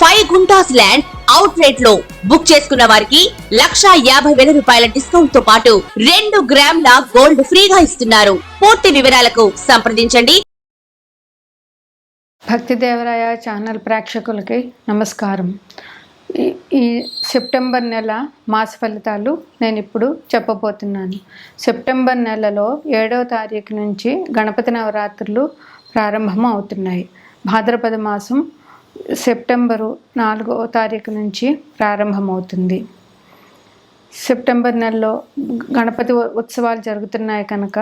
Five guntas land out రేట్లో book చేసుకున్న వారికి లక్షా యాభై వేల రూపాయల డిస్కౌంట్తో పాటు రెండు గ్రాముల గోల్డ్ ఫ్రీగా ఇస్తున్నారు. పూర్తి వివరాలకు సంప్రదించండి. భక్తి దేవరాయ ఛానల్ ప్రేక్షకులకి నమస్కారం. ఈ ఈ సెప్టెంబర్ నెల మాస ఫలితాలు నేను ఇప్పుడు చెప్పబోతున్నాను. సెప్టెంబర్ నెలలో ఏడవ తారీఖు నుంచి గణపతి నవరాత్రులు ప్రారంభం అవుతున్నాయి భాద్రపద మాసం సెప్టెంబరు నాలుగవ తారీఖు నుంచి ప్రారంభమవుతుంది. సెప్టెంబర్ నెలలో గణపతి ఉత్సవాలు జరుగుతున్నాయి కనుక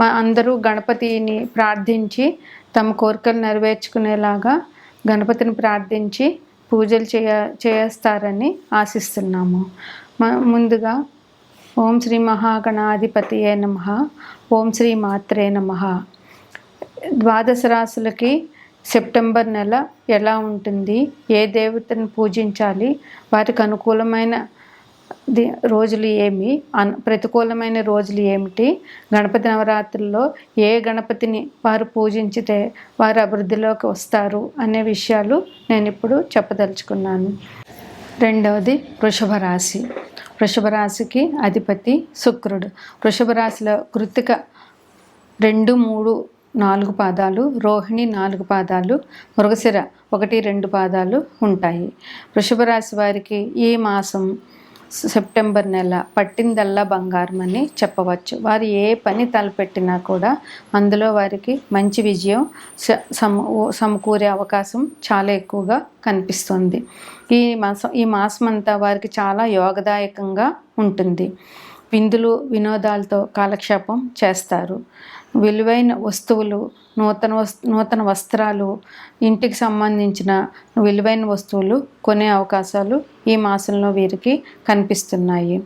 మా అందరూ గణపతిని ప్రార్థించి తమ కోరికలు నెరవేర్చుకునేలాగా గణపతిని ప్రార్థించి పూజలు చేయ చేస్తారని ఆశిస్తున్నాము. ముందుగా ఓం శ్రీ మహాగణాధిపతియే నమ ఓం శ్రీ మాత్రే నమ. ద్వాదశ రాశులకి సెప్టెంబర్ నెల ఎలా ఉంటుంది? ఏ దేవతను పూజించాలి? వారికి అనుకూలమైన రోజులు ఏమి? అన్ ప్రతికూలమైన రోజులు ఏమిటి? గణపతి నవరాత్రుల్లో ఏ గణపతిని వారు పూజించితే వారు అభివృద్ధిలోకి వస్తారు అనే విషయాలు నేను ఇప్పుడు చెప్పదలుచుకున్నాను. రెండవది వృషభ రాశి. వృషభ రాశికి అధిపతి శుక్రుడు. వృషభ రాశిలో కృతిక రెండు మూడు నాలుగు పాదాలు రోహిణి నాలుగు పాదాలు మృగశిర ఒకటి రెండు పాదాలు ఉంటాయి. వృషభ రాశి వారికి ఈ మాసం సెప్టెంబర్ నెల పట్టిందల్లా బంగారం అని చెప్పవచ్చు. వారు ఏ పని తలపెట్టినా కూడా అందులో వారికి మంచి విజయం స- సమ సమకూరే అవకాశం చాలా ఎక్కువగా కనిపిస్తుంది. ఈ మాసం ఈ మాసం అంతా వారికి చాలా యోగదాయకంగా ఉంటుంది. విందులు వినోదాలతో కాలక్షేపం చేస్తారు. విలువైన వస్తువులు నూతన వస్తు నూతన వస్త్రాలు ఇంటికి సంబంధించిన విలువైన వస్తువులు కొనే అవకాశాలు ఈ మాసంలో వీరికి కనిపిస్తున్నాయి.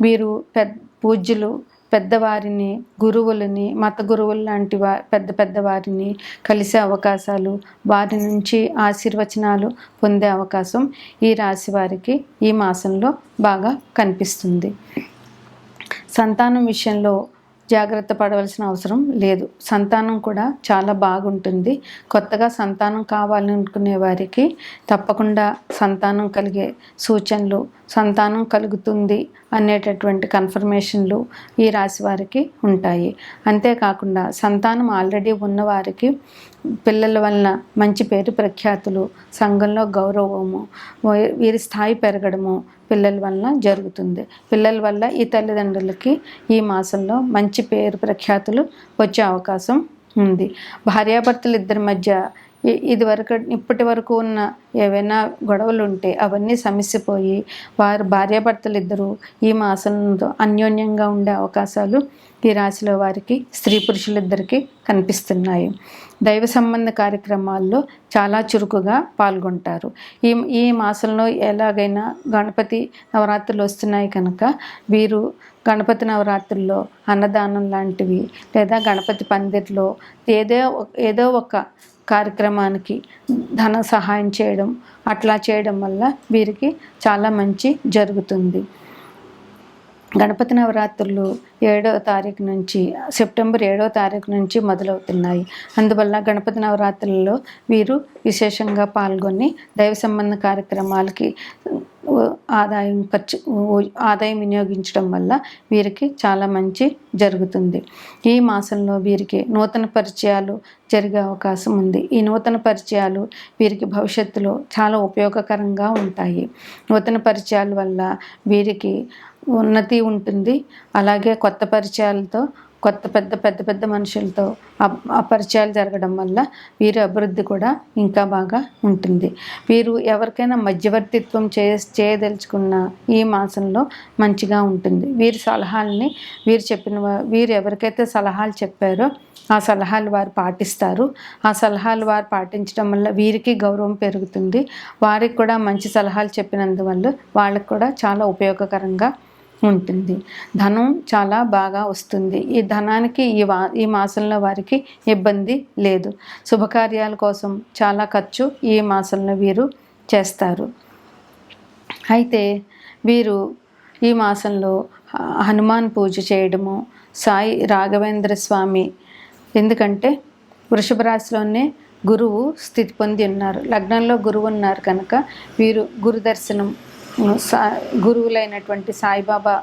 వీరు పెద్ద పూజ్యులు పెద్దవారిని గురువులని మత గురువులు లాంటి వా పెద్ద పెద్దవారిని కలిసే అవకాశాలు వారి నుంచి ఆశీర్వచనాలు పొందే అవకాశం ఈ రాశి వారికి ఈ మాసంలో బాగా కనిపిస్తుంది. సంతానం విషయంలో జాగ్రత్త పడవలసిన అవసరం లేదు. సంతానం కూడా చాలా బాగుంటుంది. కొత్తగా సంతానం కావాలనుకునే వారికి తప్పకుండా సంతానం కలిగే సూచనలు సంతానం కలుగుతుంది అనేటటువంటి కన్ఫర్మేషన్లు ఈ రాశి వారికి ఉంటాయి. అంతేకాకుండా సంతానం ఆల్రెడీ ఉన్నవారికి పిల్లల వలన మంచి పేరు ప్రఖ్యాతులు సంఘంలో గౌరవము వీరి స్థాయి పెరగడము పిల్లల వలన జరుగుతుంది. పిల్లల వల్ల ఈ తల్లిదండ్రులకి ఈ మాసంలో మంచి పేరు ప్రఖ్యాతులు వచ్చే అవకాశం ఉంది. భార్యాభర్తలు ఇద్దరి మధ్య ఇదివరకు ఇది వరకు ఇప్పటి వరకు ఉన్న ఏవైనా గొడవలు ఉంటే అవన్నీ సమస్యపోయి వారు భార్యాభర్తలు ఇద్దరు ఈ మాసంలో అన్యోన్యంగా ఉండే అవకాశాలు ఈ రాశిలో వారికి స్త్రీ పురుషులిద్దరికీ కనిపిస్తున్నాయి. దైవ సంబంధ కార్యక్రమాల్లో చాలా చురుకుగా పాల్గొంటారు. ఈ ఈ మాసంలో ఎలాగైనా గణపతి నవరాత్రులు వస్తున్నాయి కనుక వీరు గణపతి నవరాత్రుల్లో అన్నదానం లాంటివి లేదా గణపతి పందిర్లో ఏదో ఏదో ఒక కార్యక్రమానికి ధన సహాయం చేయడం అట్లా చేయడం వల్ల వీరికి చాలా మంచి జరుగుతుంది. గణపతి నవరాత్రులు ఏడో తారీఖు నుంచి సెప్టెంబర్ ఏడో తారీఖు నుంచి మొదలవుతున్నాయి. అందువల్ల గణపతి నవరాత్రులలో వీరు విశేషంగా పాల్గొని దైవ సంబంధ కార్యక్రమాలకి ఆదాయం ఖర్చు ఆదాయం వినియోగించడం వల్ల వీరికి చాలా మంచి జరుగుతుంది. ఈ మాసంలో వీరికి నూతన పరిచయాలు జరిగే అవకాశం ఉంది. ఈ నూతన పరిచయాలు వీరికి భవిష్యత్తులో చాలా ఉపయోగకరంగా ఉంటాయి. నూతన పరిచయాల వల్ల వీరికి ఉన్నతి ఉంటుంది. అలాగే కొత్త పరిచయాలతో కొత్త పెద్ద పెద్ద పెద్ద మనుషులతో ఆ- పరిచయాలు జరగడం వల్ల వీరి అభివృద్ధి కూడా ఇంకా బాగా ఉంటుంది. వీరు ఎవరికైనా మధ్యవర్తిత్వం చే చేయదలుచుకున్న ఈ మాసంలో మంచిగా ఉంటుంది. వీరి సలహాలని వీరు చెప్పిన వీరు ఎవరికైతే సలహాలు చెప్పారో ఆ సలహాలు వారు పాటిస్తారు. ఆ సలహాలు వారు పాటించడం వల్ల వీరికి గౌరవం పెరుగుతుంది. వారికి కూడా మంచి సలహాలు చెప్పినందువల్ల వాళ్ళకి కూడా చాలా ఉపయోగకరంగా ఉంటుంది. ధనం చాలా బాగా వస్తుంది. ఈ ధనానికి ఈ వా ఈ మాసంలో వారికి ఇబ్బంది లేదు. శుభకార్యాల కోసం చాలా ఖర్చు ఈ మాసంలో వీరు చేస్తారు. అయితే వీరు ఈ మాసంలో హనుమాన్ పూజ చేయడము సాయి రాఘవేంద్ర స్వామి ఎందుకంటే వృషభ రాశిలోనే గురువు స్థితి పొంది ఉన్నారు. లగ్నంలో గురువు ఉన్నారు కనుక వీరు గురు దర్శనం సా గురువులైనటువంటి సాయిబాబా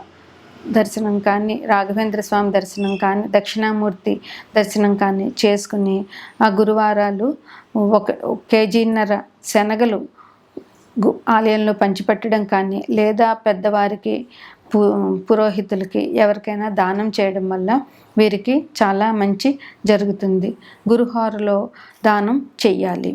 దర్శనం కానీ రాఘవేంద్ర స్వామి దర్శనం కానీ దక్షిణామూర్తి దర్శనం కానీ చేసుకుని ఆ గురువారాలు ఒక కేజీన్నర శనగలు ఆలయంలో పంచిపెట్టడం కానీ లేదా పెద్దవారికి పు పురోహితులకి ఎవరికైనా దానం చేయడం వల్ల వీరికి చాలా మంచి జరుగుతుంది. గురుహారులో దానం చెయ్యాలి.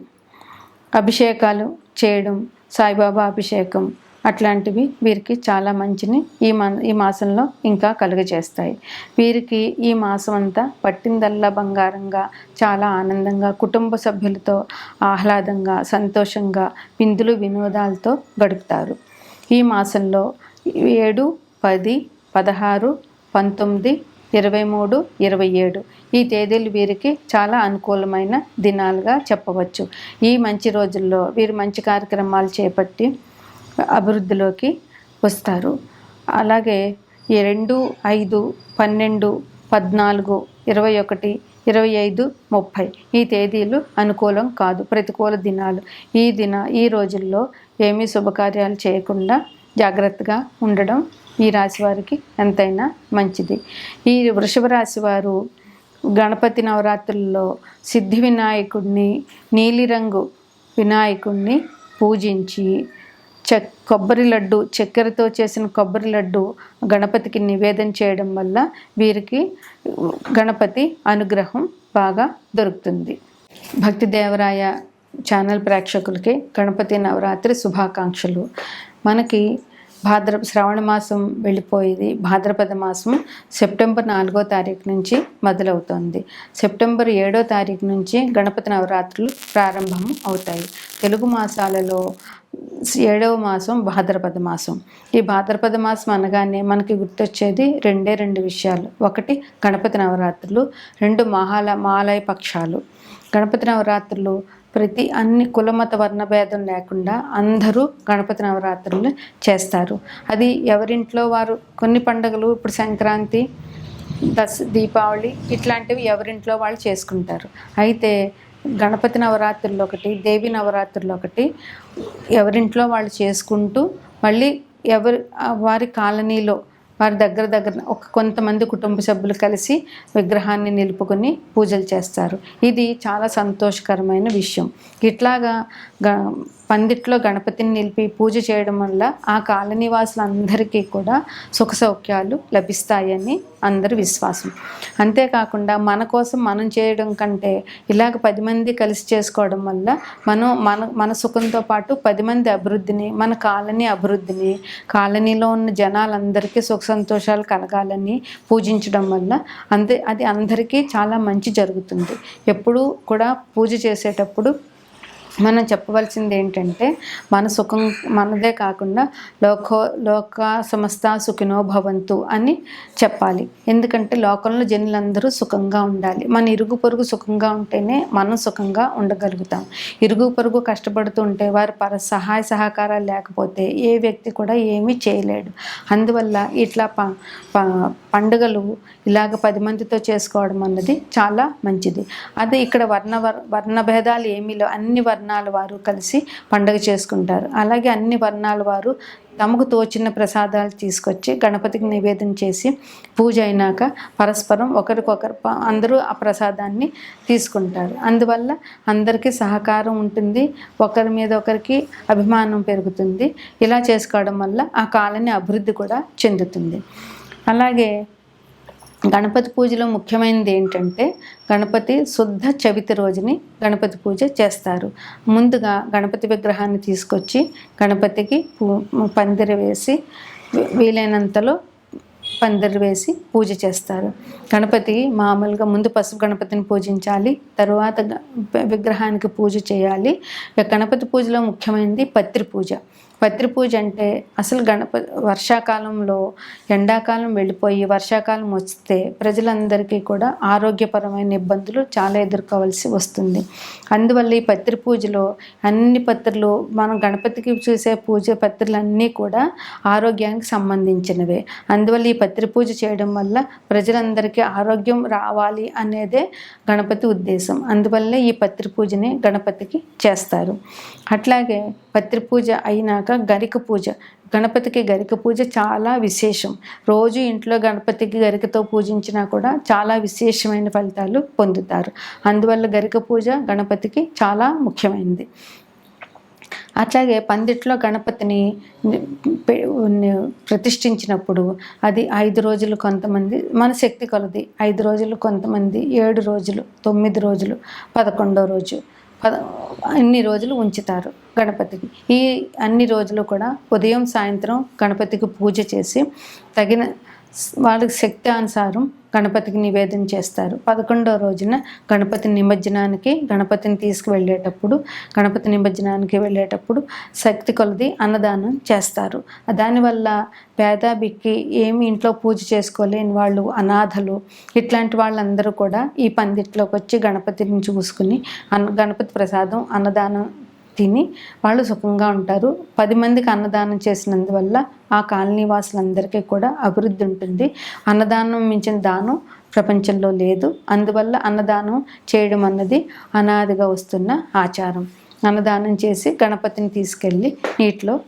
అభిషేకాలు చేయడం సాయిబాబా అభిషేకం అట్లాంటివి వీరికి చాలా మంచిని ఈ మా ఈ మాసంలో ఇంకా కలుగజేస్తాయి. వీరికి ఈ మాసం అంతా పట్టిందల్లా బంగారంగా చాలా ఆనందంగా కుటుంబ సభ్యులతో ఆహ్లాదంగా సంతోషంగా విందులు వినోదాలతో గడుపుతారు. ఈ మాసంలో ఏడు పది పదహారు పంతొమ్మిది ఇరవై మూడు ఇరవై ఏడు ఈ తేదీలు వీరికి చాలా అనుకూలమైన దినాలుగా చెప్పవచ్చు. ఈ మంచి రోజుల్లో వీరు మంచి కార్యక్రమాలు చేపట్టి అభివృద్ధిలోకి వస్తారు. అలాగే ఈ రెండు ఐదు పన్నెండు పద్నాలుగు ఇరవై ఒకటి ఇరవై ఐదు ముప్పై ఈ తేదీలు అనుకూలం కాదు. ప్రతికూల దినాలు. ఈ దిన ఈ రోజుల్లో ఏమీ శుభకార్యాలు చేయకుండా జాగ్రత్తగా ఉండడం ఈ రాశి వారికి ఎంతైనా మంచిది. ఈ వృషభ రాశి వారు గణపతి నవరాత్రుల్లో సిద్ధి వినాయకుడిని నీలిరంగు వినాయకుడిని పూజించి చెక్ కొబ్బరి లడ్డు చక్కెరతో చేసిన కొబ్బరి లడ్డు గణపతికి నివేదన చేయడం వల్ల వీరికి గణపతి అనుగ్రహం బాగా దొరుకుతుంది. భక్తి దేవరాయ ఛానల్ ప్రేక్షకులకి గణపతి నవరాత్రి శుభాకాంక్షలు. మనకి భాద్ర శ్రావణ మాసం వెళ్ళిపోయేది భాద్రపద మాసం సెప్టెంబర్ నాలుగో తారీఖు నుంచి మొదలవుతుంది. సెప్టెంబర్ ఏడో తారీఖు నుంచి గణపతి నవరాత్రులు ప్రారంభం అవుతాయి. తెలుగు మాసాలలో ఏడవ మాసం భాద్రపద మాసం. ఈ భాద్రపద మాసం అనగానే మనకి గుర్తొచ్చేది రెండే రెండు విషయాలు. ఒకటి గణపతి నవరాత్రులు రెండు మహాల మాలయ పక్షాలు. గణపతి నవరాత్రులు ప్రతి అన్ని కులమత వర్ణభేదం లేకుండా అందరూ గణపతి నవరాత్రులు చేస్తారు. అది ఎవరింట్లో వారు కొన్ని పండుగలు ఇప్పుడు సంక్రాంతి దస దీపావళి ఇట్లాంటివి ఎవరింట్లో వాళ్ళు చేసుకుంటారు. అయితే గణపతి నవరాత్రులు ఒకటి దేవి నవరాత్రులు ఒకటి ఎవరింట్లో వాళ్ళు చేసుకుంటూ మళ్ళీ ఎవరి వారి కాలనీలో వారి దగ్గర దగ్గర ఒక కొంతమంది కుటుంబ సభ్యులు కలిసి విగ్రహాన్ని నిలుపుకొని పూజలు చేస్తారు. ఇది చాలా సంతోషకరమైన విషయం. ఇట్లాగా గ పందిట్లో గణపతిని నిలిపి పూజ చేయడం వల్ల ఆ కాలనీ వాసులందరికీ కూడా సుఖ సౌఖ్యాలు లభిస్తాయని అందరి విశ్వాసం. అంతేకాకుండా మన కోసం మనం చేయడం కంటే ఇలాగ పది మంది కలిసి చేసుకోవడం వల్ల మనం మన మన సుఖంతో పాటు పది మంది అభివృద్ధిని మన కాలనీ అభివృద్ధిని కాలనీలో ఉన్న జనాలందరికీ సుఖ సంతోషాలు కలగాలని పూజించడం వల్ల అంతే అది అందరికీ చాలా మంచి జరుగుతుంది. ఎప్పుడూ కూడా పూజ చేసేటప్పుడు మనం చెప్పవలసింది ఏంటంటే మన సుఖం మనదే కాకుండా లోకో లోక సమస్త సుఖినో భవంతు అని చెప్పాలి. ఎందుకంటే లోకంలో జనులందరూ సుఖంగా ఉండాలి. మన ఇరుగు పొరుగు సుఖంగా ఉంటేనే మనం సుఖంగా ఉండగలుగుతాం. ఇరుగు పొరుగు కష్టపడుతూ ఉంటే వారి పర సహాయ సహకారాలు లేకపోతే ఏ వ్యక్తి కూడా ఏమీ చేయలేడు. అందువల్ల ఇట్లా ప ప- పండుగలు ఇలాగ పది మందితో చేసుకోవడం అన్నది చాలా మంచిది. అదే ఇక్కడ వర్ణ వర్- వర్ణ భేదాలు ఏమీ లేవు. అన్ని వర్ణాల వారు కలిసి పండుగ చేసుకుంటారు. అలాగే అన్ని వర్ణాల వారు తమకు తోచిన ప్రసాదాలు తీసుకొచ్చి గణపతికి నివేదన చేసి పూజ అయినాక పరస్పరం ఒకరికొకరు ప- అందరూ ఆ ప్రసాదాన్ని తీసుకుంటారు. అందువల్ల అందరికీ సహకారం ఉంటుంది. ఒకరి మీద ఒకరికి అభిమానం పెరుగుతుంది. ఇలా చేసుకోవడం వల్ల ఆ కాలనీ అభివృద్ధి కూడా చెందుతుంది. అలాగే గణపతి పూజలో ముఖ్యమైనది ఏంటంటే గణపతి శుద్ధ చవితి రోజుని గణపతి పూజ చేస్తారు. ముందుగా గణపతి విగ్రహాన్ని తీసుకొచ్చి గణపతికి పూ- పందిరి వేసి వీలైనంతలో పందిరి వేసి పూజ చేస్తారు. గణపతి మామూలుగా ముందు పసుపు గణపతిని పూజించాలి తరువాత విగ్రహానికి పూజ చేయాలి. గణపతి పూజలో ముఖ్యమైనది పత్రి పూజ. పత్రి పూజ అంటే అసలు గణప వర్షాకాలంలో ఎండాకాలం వెళ్ళిపోయి వర్షాకాలం వస్తే ప్రజలందరికీ కూడా ఆరోగ్యపరమైన ఇబ్బందులు చాలా ఎదుర్కోవాల్సి వస్తుంది. అందువల్ల ఈ పత్రి పూజలో అన్ని పత్రులు మనం గణపతికి చూసే పూజ పత్రులన్నీ కూడా ఆరోగ్యానికి సంబంధించినవే. అందువల్ల ఈ పత్రి పూజ చేయడం వల్ల ప్రజలందరికీ ఆరోగ్యం రావాలి అనేదే గణపతి ఉద్దేశం. అందువల్లే ఈ పత్రి పూజని గణపతికి చేస్తారు. అట్లాగే పత్రి పూజ అయినాక గరిక పూజ గణపతికి గరిక పూజ చాలా విశేషం. రోజు ఇంట్లో గణపతికి గరికతో పూజించినా కూడా చాలా విశేషమైన ఫలితాలు పొందుతారు. అందువల్ల గరిక పూజ గణపతికి చాలా ముఖ్యమైనది. అట్లాగే పందిట్లో గణపతిని ప్రతిష్ఠించినప్పుడు అది ఐదు రోజులు కొంతమంది మన శక్తి కొలది ఐదు రోజులు కొంతమంది ఏడు రోజులు తొమ్మిది రోజులు పదకొండో రోజు అన్ని రోజులు ఉంచుతారు గణపతికి ఈ అన్ని రోజులు కూడా ఉదయం సాయంత్రం గణపతికి పూజ చేసి తగిన వాళ్ళకి శక్తి అనుసారం గణపతికి నివేదన చేస్తారు. పదకొండో రోజున గణపతి నిమజ్జనానికి గణపతిని తీసుకువెళ్ళేటప్పుడు గణపతి నిమజ్జనానికి వెళ్ళేటప్పుడు శక్తి కొలది అన్నదానం చేస్తారు. దానివల్ల పేద బిక్కి ఏమి ఇంట్లో పూజ చేసుకోలేని వాళ్ళు అనాథలు ఇట్లాంటి వాళ్ళందరూ కూడా ఈ పందిట్లోకి వచ్చి గణపతిని చూసుకుని అన్న గణపతి ప్రసాదం అన్నదానం తిని వాళ్ళు సుఖంగా ఉంటారు. పది మందికి అన్నదానం చేసినందువల్ల ఆ కాలనీ వాసులందరికీ కూడా అభివృద్ధి ఉంటుంది. అన్నదానం మించిన దానం ప్రపంచంలో లేదు. అందువల్ల అన్నదానం చేయడం అన్నది అనాదిగా వస్తున్న ఆచారం. అన్నదానం చేసి గణపతిని తీసుకెళ్ళి నీటిలో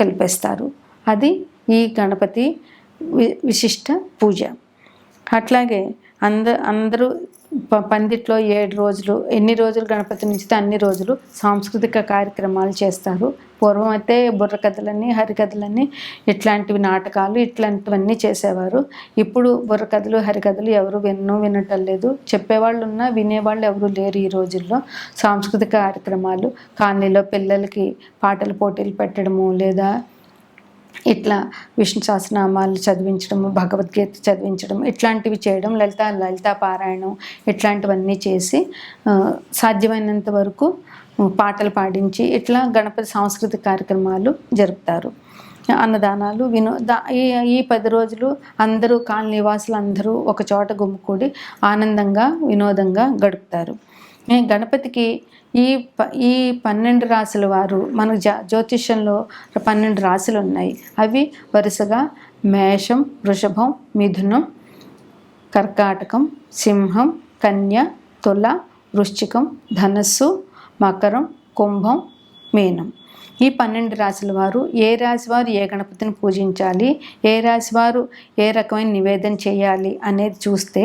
కలిపేస్తారు. అది ఈ గణపతి వి విశిష్ట పూజ. అట్లాగే అంద అందరూ పందిట్లో ఏడు రోజులు ఎన్ని రోజులు గణపతి నుంచితే అన్ని రోజులు సాంస్కృతిక కార్యక్రమాలు చేస్తారు. పూర్వం అయితే బుర్రకథలని హరికథలని ఇట్లాంటివి నాటకాలు ఇట్లాంటివన్నీ చేసేవారు. ఇప్పుడు బుర్రకథలు హరికథలు ఎవరు విన్నో వినటం లేదు. చెప్పేవాళ్ళు ఉన్నా వినేవాళ్ళు ఎవరు లేరు ఈ రోజుల్లో. సాంస్కృతిక కార్యక్రమాలు కాలనీలో పిల్లలకి పాటల పోటీలు పెట్టడము లేదా ఇట్లా విష్ణు సహస్రనామాలు చదివించడం భగవద్గీత చదివించడం ఇట్లాంటివి చేయడం లలిత లలితా పారాయణం ఇట్లాంటివన్నీ చేసి సాధ్యమైనంత వరకు పాటలు పాడించి ఇట్లా గణపతి సాంస్కృతిక కార్యక్రమాలు జరుపుతారు. అన్నదానాలు వినోద ఈ ఈ పది రోజులు అందరూ కాలనీ నివాసులు అందరూ ఒక చోట గుమ్ముకూడి ఆనందంగా వినోదంగా గడుపుతారు. గణపతికి ఈ ప ఈ పన్నెండు రాసుల వారు మన జ్యోతిష్యంలో పన్నెండు రాశులు ఉన్నాయి. అవి వరుసగా మేషం వృషభం మిథునం కర్కాటకం సింహం కన్య తుల వృశ్చికం ధనస్సు మకరం కుంభం మీనం. ఈ పన్నెండు రాశుల వారు ఏ రాశి వారు ఏ గణపతిని పూజించాలి ఏ రాశి వారు ఏ రకమైన నివేదన చేయాలి అనేది చూస్తే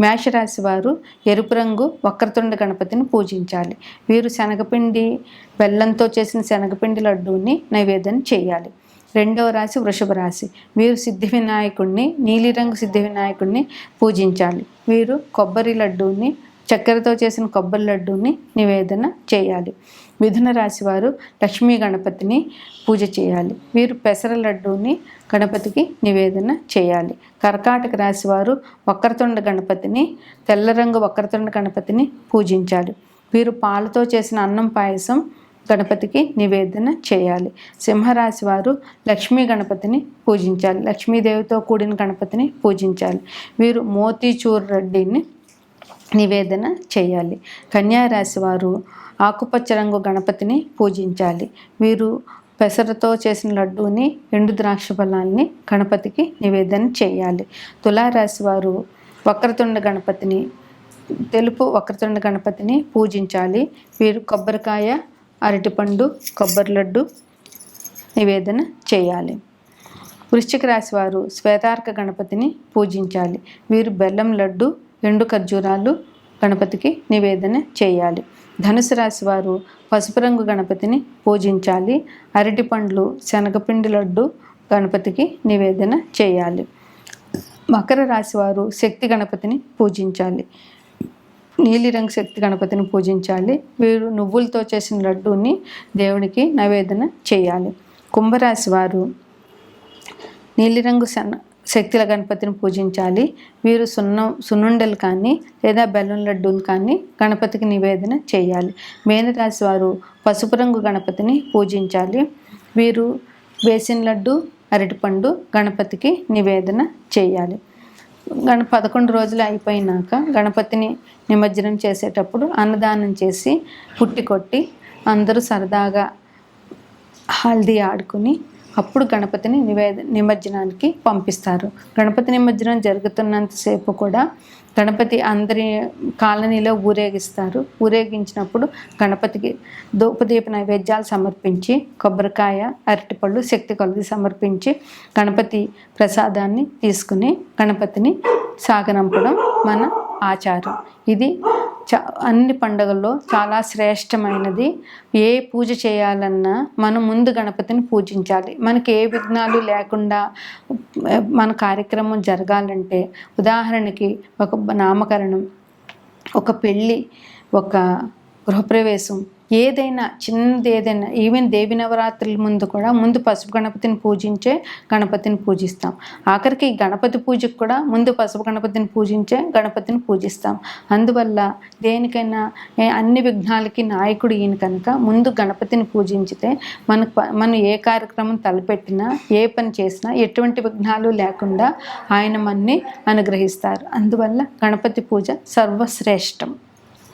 మేషరాశి వారు ఎరుపు రంగు వక్రతుండ గణపతిని పూజించాలి. వీరు శనగపిండి బెల్లంతో చేసిన శనగపిండి లడ్డూని నైవేద్యం చేయాలి. రెండవ రాశి వృషభ రాశి. వీరు సిద్ధి వినాయకుడిని నీలిరంగు సిద్ధి వినాయకుడిని పూజించాలి. వీరు కొబ్బరి లడ్డూని చక్కెరతో చేసిన కొబ్బరి లడ్డూని నివేదన చేయాలి. మిథున రాశి వారు లక్ష్మీ గణపతిని పూజ చేయాలి. వీరు పెసర లడ్డూని గణపతికి నివేదన చేయాలి. కర్కాటక రాశి వారు వక్రతుండ గణపతిని తెల్ల రంగు వక్రతుండ గణపతిని పూజించాలి. వీరు పాలతో చేసిన అన్నం పాయసం గణపతికి నివేదన చేయాలి. సింహరాశి వారు లక్ష్మీ గణపతిని పూజించాలి. లక్ష్మీదేవితో కూడిన గణపతిని పూజించాలి. వీరు మోతీచూర్ రెడ్డిని నివేదన చేయాలి. కన్యారాశి వారు ఆకుపచ్చ రంగు గణపతిని పూజించాలి. వీరు పెసరతో చేసిన లడ్డూని ఎండు ద్రాక్ష ఫలాన్ని గణపతికి నివేదన చేయాలి. తులారాశి వారు వక్రతుండ గణపతిని తెలుపు వక్రతుండ గణపతిని పూజించాలి. వీరు కొబ్బరికాయ అరటిపండు కొబ్బరి లడ్డు నివేదన చేయాలి. వృశ్చిక రాశి వారు శ్వేతార్క గణపతిని పూజించాలి. వీరు బెల్లం లడ్డు ఎండు ఖర్జూరాలు గణపతికి నివేదన చేయాలి. ధనుసు రాశి వారు పసుపు రంగు గణపతిని పూజించాలి. అరటి పండ్లు శనగపిండి లడ్డు గణపతికి నివేదన చేయాలి. మకర రాశి వారు శక్తి గణపతిని పూజించాలి. నీలిరంగు శక్తి గణపతిని పూజించాలి. వీరు నువ్వులతో చేసిన లడ్డూని దేవునికి నివేదన చేయాలి. కుంభరాశి వారు నీలిరంగు శన శక్తుల గణపతిని పూజించాలి. వీరు సున్నం సున్నుండలు కానీ లేదా బెల్లం లడ్డూలు కానీ గణపతికి నివేదన చేయాలి. మేనరాశి వారు పసుపు రంగు గణపతిని పూజించాలి. వీరు వేసిన లడ్డు అరటిపండు గణపతికి నివేదన చేయాలి. గణ పదకొండు రోజులు అయిపోయినాక గణపతిని నిమజ్జనం చేసేటప్పుడు అన్నదానం చేసి పుట్టి కొట్టి అందరూ సరదాగా హల్దీ ఆడుకుని అప్పుడు గణపతిని నివేద నిమజ్జనానికి పంపిస్తారు. గణపతి నిమజ్జనం జరుగుతున్నంతసేపు కూడా గణపతి అందరి కాలనీలో ఊరేగిస్తారు. ఊరేగించినప్పుడు గణపతికి దూపదీప నైవేద్యాలు సమర్పించి కొబ్బరికాయ అరటిపళ్ళు శక్తి కొలది సమర్పించి గణపతి ప్రసాదాన్ని తీసుకుని గణపతిని సాగనంపడం మన ఆచారం. ఇది అన్ని పండుగల్లో చాలా శ్రేష్టమైనది ఏ పూజ చేయాలన్నా మనం ముందు గణపతిని పూజించాలి. మనకి ఏ విఘ్నాలు లేకుండా మన కార్యక్రమం జరగాలంటే ఉదాహరణకి ఒక నామకరణం ఒక పెళ్ళి ఒక గృహప్రవేశం. ఏదైనా చిన్నది ఏదైనా ఈవెన్ దేవి నవరాత్రుల ముందు కూడా ముందు పసుపు గణపతిని పూజించే గణపతిని పూజిస్తాం. ఆఖరికి గణపతి పూజకు కూడా ముందు పసుపు గణపతిని పూజించే గణపతిని పూజిస్తాం. అందువల్ల దేనికైనా అన్ని విఘ్నాలకి నాయకుడు ఈయన కనుక ముందు గణపతిని పూజించితే మనకు మనం ఏ కార్యక్రమం తలపెట్టినా ఏ పని చేసినా ఎటువంటి విఘ్నాలు లేకుండా ఆయన మనని అనుగ్రహిస్తారు. అందువల్ల గణపతి పూజ సర్వశ్రేష్టం.